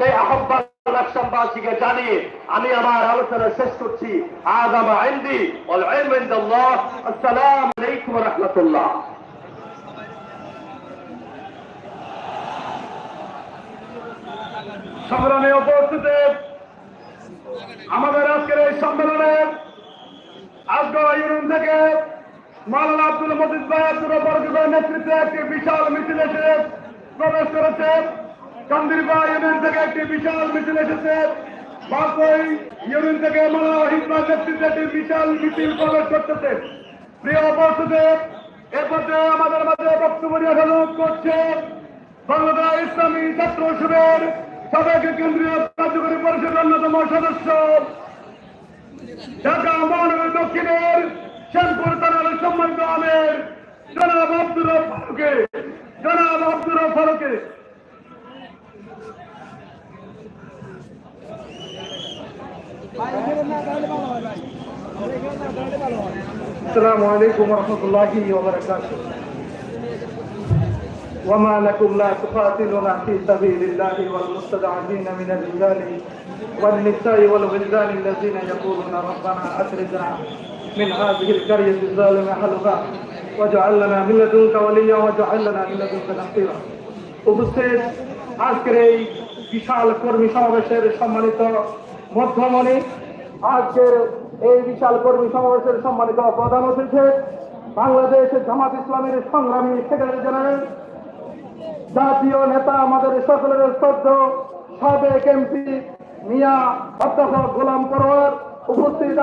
সেই আহ্বান রাষ্ট্রবাসীকে জানিয়ে আমি আমার আলোচনা শেষ করছি। আইন্দি ওয়াল ইলমু ইনদাল্লাহ। আসসালামু আলাইকুম রাহমাতুল্লাহ। সংগ্রামে উপস্থিতি আমাদের আজকের এই সম্মেলনে আজগড় থেকে মাওলানা আব্দুল মজিদ আব্দুল বরগুলের নেতৃত্বে একটি বিশাল মিছিল এসে প্রবেশ করেছে। কান্দিরবা ইউনিয়ন থেকে একটি বিশাল মিছিল এসেছে। বাকই ইউনিয়ন থেকে ওহিদ নেতৃত্বে একটি বিশাল মিছিল প্রবেশ করতেছে। প্রিয় উপস্থিতি এর মধ্যে আমাদের মাঝে বক্তব্য করছে বাংলাদেশ ইসলামী ছাত্র শিবির সাবেক কেন্দ্রীয় কার্যকরী পরিষদের অন্যতম সদস্য। ঢাকা মহানগর দক্ষিণের শ্যামপুর থানার সম্মানিত আমের জনাব আব্দুর ফারুকে জনাব আব্দুর ফারুকে السلام عليكم ورحمة الله وبركاته وما لكم لا تقاتلون في سبيل الله والمستضعفين من الرجال والنساء والولدان الذين يقولون ربنا أخرجنا من هذه القرية الظالمة أهلها واجعل لنا من لدنك وليا واجعل لنا من لدنك نصيرا উপস্থিত আজকের এই বিশাল কর্মী সমাবেশের সম্মানিত মধ্যমণি আজকের এই বিশাল কর্মী সমাবেশের সম্মানিত প্রধান অতিথি, বাংলাদেশ জামাত ইসলামের সংগ্রামী সেক্রেটারি জেনারেল, জাতীয় নেতা আমাদের সকলের শ্রদ্ধ, সাবেক এমপি মিয়া অধ্যক্ষ গোলাম পরোয়ার উপস্থিত